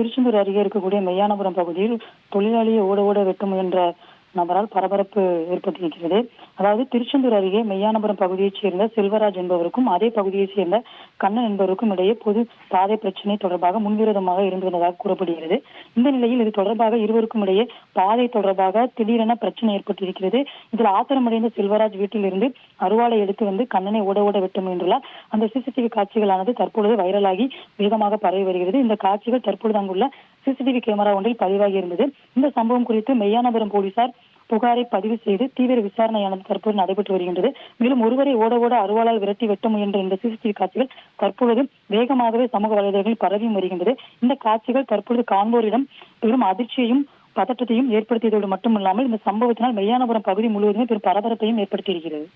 திருச்செந்தூர் அருகே இருக்கக்கூடிய மெய்யானபுரம் பகுதியில் தொழிலாளியை ஓட ஓட வெட்ட முயன்ற நபரால் பரபரப்பு ஏற்பட்டிருக்கிறது அதாவது திருச்செந்தூர் அருகே மெய்யானபுரம் பகுதியைச் சேர்ந்த செல்வராஜ் என்பவருக்கும் அதே பகுதியைச் சேர்ந்த கண்ணன் என்பவருக்கும் இடையே பொது பாதை பிரச்சனை தொடர்பாக முன்விரோதமாக இருந்து வந்ததாக கூறப்படுகிறது. இந்த நிலையில் இது தொடர்பாக இருவருக்கும் இடையே பாதை தொடர்பாக திடீரென பிரச்சனை ஏற்பட்டிருக்கிறது. இதில் ஆத்திரமடைந்த செல்வராஜ் வீட்டிலிருந்து அருவாளை எடுத்து வந்து கண்ணனை ஓட ஓட வெட்ட முயன்றுள்ளார். அந்த சிசிடிவி காட்சிகளானது தற்பொழுது வைரலாகி வேகமாக பரவி வருகிறது. இந்த காட்சிகள் தற்பொழுது அங்குள்ள சிசிடிவி கேமரா ஒன்றில் பதிவாகி இருந்தது. இந்த சம்பவம் குறித்து மெய்யானபுரம் போலீசார் புகாரை பதிவு செய்து தீவிர விசாரணையானது தற்போது நடைபெற்று வருகின்றது. மேலும் ஒருவரை ஓட ஓட அருவாளால் விரட்டி வெட்ட முயன்ற இந்த சிசிடிவி காட்சிகள் தற்பொழுது வேகமாகவே சமூக வலைதளங்களில் பரவியும் வருகின்றது. இந்த காட்சிகள் தற்பொழுது காண்போரிடம் பெரும் அதிர்ச்சியையும் பதற்றத்தையும் ஏற்படுத்தியதோடு மட்டுமில்லாமல் இந்த சம்பவத்தினால் மெய்யானபுரம் பகுதி முழுவதுமே பெரும் பரபரப்பையும் ஏற்படுத்தியிருக்கிறது.